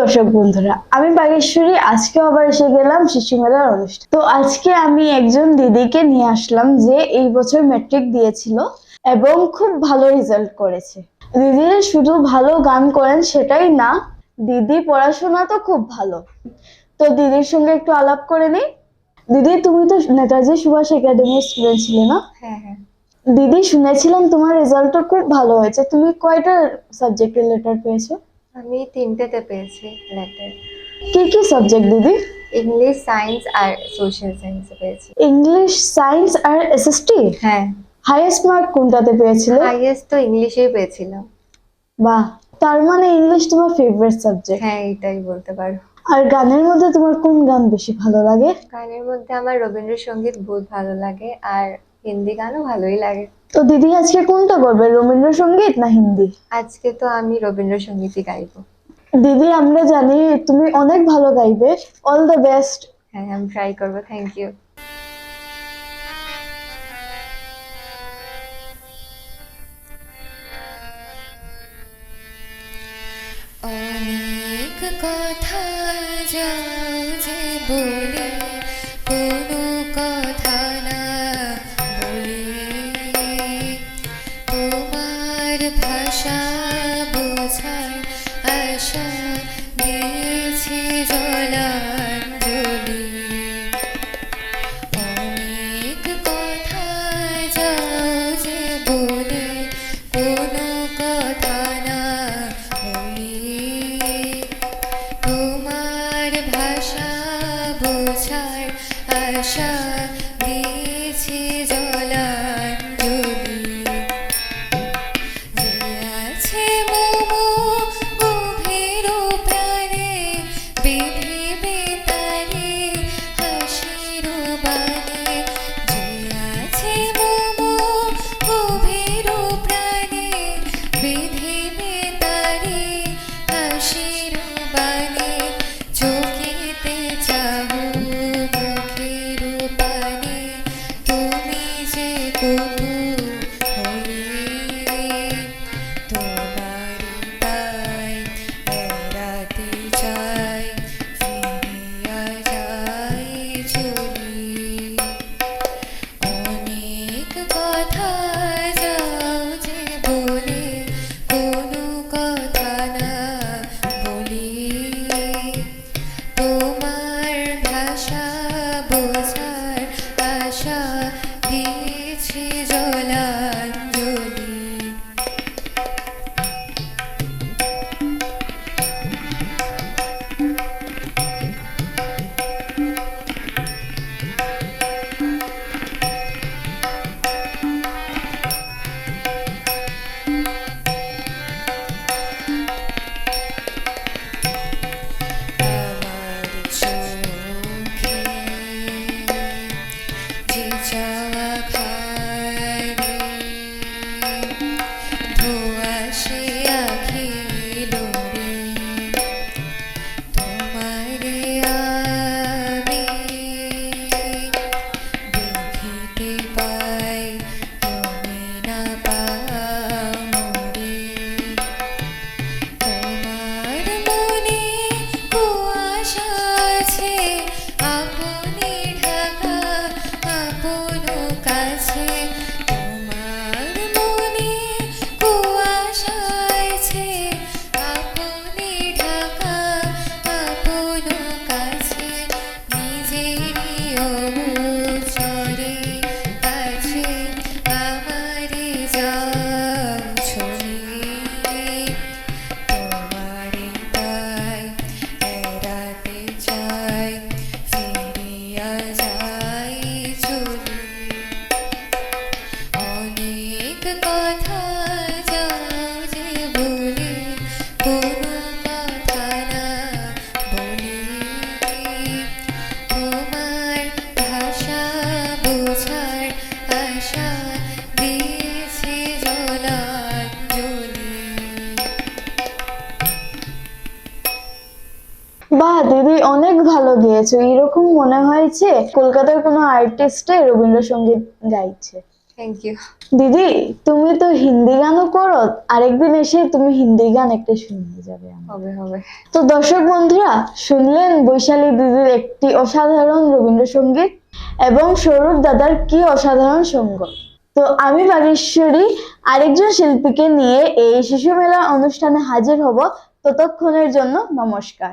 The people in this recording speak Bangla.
দর্শক বন্ধুরা আমি বাগেশ্বরী আজকে আবার এসে গেলাম শিশু মেলার অনুষ্ঠান। তো আজকে আমি একজন দিদিকে নিয়ে আসলাম যে এই বছর ম্যাট্রিক দিয়েছিল এবং খুব ভালো রেজাল্ট করেছে। দিদি শুধু ভালো গান করেন সেটাই না দিদি পড়াশোনা তো খুব ভালো। তো দিদির সঙ্গে একটু আলাপ করে নিই। দিদি তুমি তো নেতাজি সুভাষ একাডেমির স্টুডেন্ট ছিলে না? হ্যাঁ হ্যাঁ। দিদি শুনেছিলাম তোমার রেজাল্টটা খুব ভালো হয়েছে। তুমি কয়টা সাবজেক্টের লেটার পেয়েছ? আমি তিনটেতে পেয়েছি লেটার কি কি সাবজেক্ট দিদি? ইংলিশ সায়েন্স আর সোশ্যাল সায়েন্স পেয়েছি। ইংলিশ সায়েন্স আর এসএসটি হ্যাঁ। হাইয়েস্ট মার্ক কোনটাতে পেয়েছিলে? হাইয়েস্ট তো ইংলিশেই পেয়েছিলাম। বাহ তার মানে ইংলিশ তোমার ফেভারিট সাবজেক্ট হ্যাঁ এটাই বলতে পারো। আর গানের মধ্যে তোমার কোন গান বেশি ভালো লাগে? গানের মধ্যে আমার রবীন্দ্রসঙ্গীত বহুত ভালো লাগে আর হিন্দি গানও ভালোই লাগে। তো দিদি আজকে কোনটা করবে রবীন্দ্রসঙ্গীত না হিন্দি? আজকে তো আমি রবীন্দ্রসঙ্গীতই গাইবো। দিদি আমরা জানি তুমি অনেক ভালো গাইবে। অল দ্য বেস্ট হ্যাঁ আমি ট্রাই করব থ্যাংক ইউ অনেক কথা যাও যে বলে বাহ দিদি অনেক ভালো গেয়েছো। এরকম মনে হয়েছে কলকাতার কোনো আর্টিস্টে রবীন্দ্রসঙ্গীত গাইছে। থ্যাংক ইউ দিদি তুমি তো হিন্দি গানও করো আরেকদিন এসে তুমি হিন্দি গান একটা শুনিয়ে যাবে হবে হবে। তো দর্শক বন্ধুরা শুনলেন বৈশালী দিদির একটি অসাধারণ রবীন্দ্রসঙ্গীত এবং সৌরভ দাদার কি অসাধারণ সঙ্গ তো আমি বাগেশ্বরী আরেকজন শিল্পীকে নিয়ে এই শিশু মেলা অনুষ্ঠানে হাজির হব। ততক্ষণের জন্য নমস্কার।